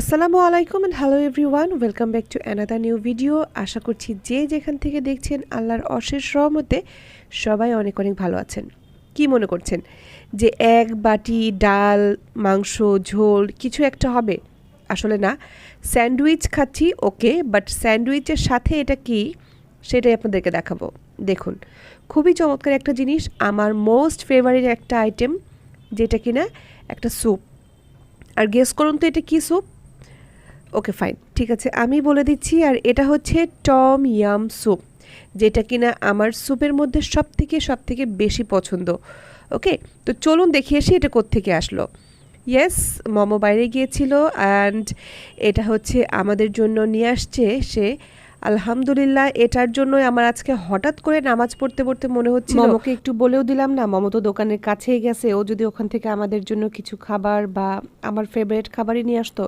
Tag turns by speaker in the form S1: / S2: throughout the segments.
S1: আসসালামু আলাইকুম and hello everyone welcome back to another new video আশা করছি যে যেখান থেকে দেখছেন আল্লাহর অশেষ রহমতে সবাই অনেক অনেক ভালো আছেন। কি মনে করছেন যে এক বাটি ডাল, মাংস, ঝোল কিছু একটা হবে? আসলে না, স্যান্ডউইচ খাচ্ছি, ওকে বাট স্যান্ডউইচের সাথে এটা কি? সেটাই আপনাদেরকে দেখাবো। দেখুন, খুবই চমৎকার একটা জিনিস, আমার মোস্ট ফেভারিট একটা আইটেম যেটা কিনা একটা স্যুপ আর গেস করুন তো এটা কী স্যুপ ওকে ফাইন ঠিক আছে, আমি বলে দিচ্ছি, আর এটা হচ্ছে টম ইয়াম স্যুপ, যেটা কিনা আমার স্যুপের মধ্যে সব থেকে সব থেকে বেশি পছন্দ। ওকে তো চলুন দেখি এসে এটা কোত্থেকে আসলো। ইয়েস মোমো বাইরে গিয়েছিল অ্যান্ড এটা হচ্ছে আমাদের জন্য নিয়ে আসছে সে। আলহামদুলিল্লাহ, এটার জন্যই আমার আজকে হঠাৎ করে নামাজ পড়তে পড়তে মনে হচ্ছে মমকে একটু বলেও দিলাম না, মম তো দোকানের কাছেই গেছে, ও যদি ওখান থেকে আমাদের জন্য কিছু খাবার বা আমার ফেভারিট খাবারই নিয়ে আসতো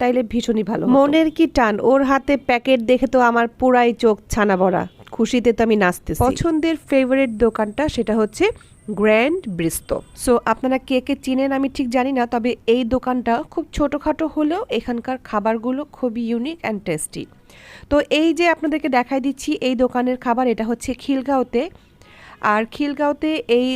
S1: তাইলে ভীষণই ভালো মনের কি টান? ওর হাতে প্যাকেট দেখে তো আমার পুরাই চোখ ছানা ভরা। খুশিতে তো আমি নাচতে পছন্দের ফেভারিট দোকানটা সেটা হচ্ছে গ্র্যান্ড ব্রিস্তো সো আপনারা কে কে চিনেন আমি ঠিক জানি না তবে এই দোকানটা খুব ছোটোখাটো হলেও এখানকার খাবারগুলো খুবই ইউনিক অ্যান্ড টেস্টি তো এই যে আপনাদেরকে দেখাই দিচ্ছি এই দোকানের খাবার এটা হচ্ছে খিলগাঁওতে। আর খিলগাঁওতে এই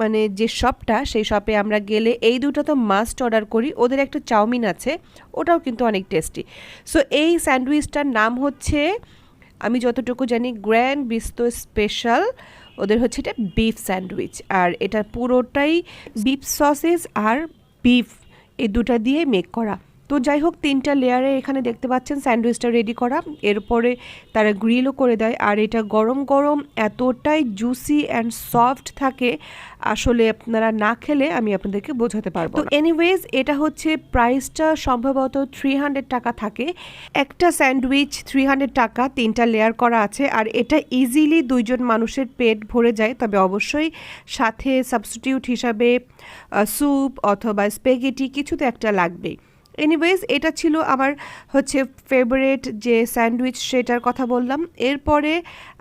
S1: মানে যে শপটা সেই শপে আমরা গেলে এই দুটো তো মাস্ট অর্ডার করি। ওদের একটা চাউমিন আছে, ওটাও কিন্তু অনেক টেস্টি সো এই স্যান্ডউইচটার নাম হচ্ছে, আমি যতটুকু জানি গ্র্যান্ড বিস্ত স্পেশাল ওদের হচ্ছে এটা বিফ স্যান্ডউইচ আর এটা পুরোটাই বিফ সসেস আর বিফ এই দুটা দিয়ে মেক করা। তো যাই হোক তিনটা লেয়ারে এখানে দেখতে পাচ্ছেন স্যান্ডউইচটা রেডি করা। এরপরে তারা গ্রিলও করে দেয়। আর এটা গরম গরম এতটাই জুসি অ্যান্ড সফট থাকে আসলে আপনারা না খেলে আমি আপনাদেরকে বোঝাতে পারব তো এনিওয়েজ এটা হচ্ছে প্রাইসটা সম্ভবত থ্রি হান্ড্রেড টাকা থাকে। একটা স্যান্ডউইচ থ্রি হান্ড্রেড টাকা তিনটা লেয়ার করা আছে। আর এটা ইজিলি দুইজন মানুষের পেট ভরে যায়। তবে অবশ্যই সাথে সাবস্টিটিউট হিসাবে স্যুপ অথবা স্পেগেটি কিছু তো একটা লাগবেই। এনিওয়েজ এটা ছিল আমার হচ্ছে ফেভারেট যে স্যান্ডউইচ সেটার কথা বললাম। এরপরে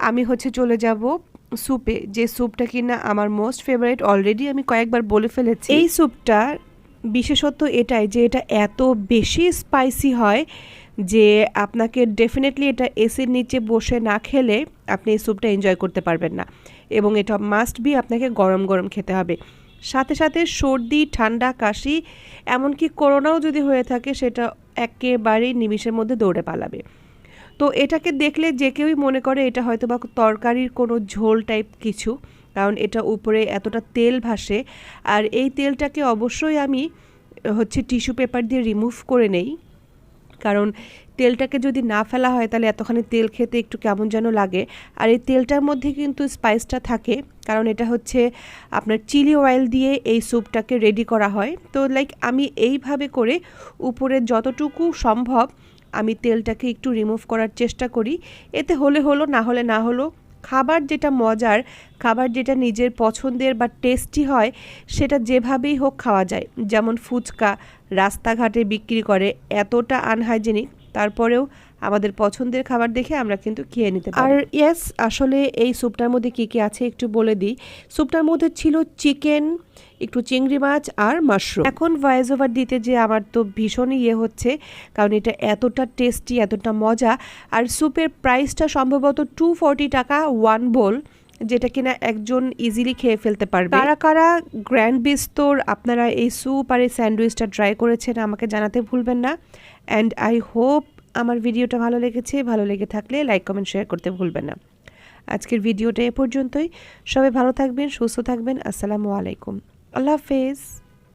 S1: আমি হচ্ছে চলে যাব স্যুপে যে স্যুপটা কিনা আমার মোস্ট ফেভারিট অলরেডি আমি কয়েকবার বলে ফেলেছি। এই স্যুপটা বিশেষত এটাই যে এটা এত বেশি স্পাইসি হয় যে আপনাকে ডেফিনেটলি এটা এসির নিচে বসে না খেলে আপনি এই স্যুপটা এনজয় করতে পারবেন না। এবং এটা মাস্ট বি আপনাকে গরম গরম খেতে হবে। সাথে সাথে সর্দি, ঠান্ডা, কাশি, এমনকি করোনাও যদি হয়ে থাকে, সেটা একেবারেই নিমিষের মধ্যে দৌড়ে পালাবে। তো এটাকে দেখলে যে কেউই মনে করে এটা হয়তো বা তরকারির কোনো ঝোল টাইপ কিছু, কারণ এটা উপরে এতটা তেল ভাসে। আর এই তেলটাকে অবশ্যই আমি, হচ্ছে টিস্যু পেপার দিয়ে রিমুভ করে নেই। কারণ তেলটাকে যদি না ফেলা হয় তাহলে এতখানি তেল খেতে একটু কেমন যেন লাগে। আর এই তেলটার মধ্যে কিন্তু স্পাইসটা থাকে, কারণ এটা হচ্ছে আপনার চিলি অয়েল দিয়ে এই স্যুপটাকে রেডি করা হয়। তো লাইক আমি এইভাবে করে উপরে যতটুকু সম্ভব আমি তেলটাকে একটু রিমুভ করার চেষ্টা করি। এতে হলে হলো, না হলে না হলো খাবার যেটা মজার, খাবার যেটা নিজের পছন্দের বা টেস্টি হয়, সেটা যেভাবেই হোক খাওয়া যায়। যেমন ফুচকা, রাস্তাঘাটে বিক্রি করে, এতটা আনহাইজেনিক তারপরেও আমাদের পছন্দের খাবার দেখে আমরা কিন্তু খেয়ে নিতে পারি। আর ইয়েস আসলে এই স্যুপটার মধ্যে কী কী আছে একটু বলে দিই। স্যুপটার মধ্যে ছিল চিকেন একটু চিংড়ি মাছ আর মাশরুম এখন ভয়েস ওভার দিতে যে আমার তো ভীষণই ইয়ে হচ্ছে, কারণ এটা এতটা টেস্টি এতটা মজা। আর স্যুপের প্রাইসটা সম্ভবত টু টাকা ওয়ান বোল যেটা কিনা একজন ইজিলি খেয়ে ফেলতে পারবে। কারা কারা গ্র্যান্ড বিস্তর আপনারা এই স্যুপ আর এই স্যান্ডউইচটা ট্রাই করেছেন, আমাকে জানাতে ভুলবেন না। অ্যান্ড আই হোপ আমার ভিডিওটা ভালো লেগেছে, ভালো লেগে থাকলে লাইক কমেন্ট শেয়ার করতে ভুলবেন না। আজকের ভিডিওটা এ পর্যন্তই। সবাই ভালো থাকবেন, সুস্থ থাকবেন। আসসালামু আলাইকুম। আল্লাহ হাফেজ।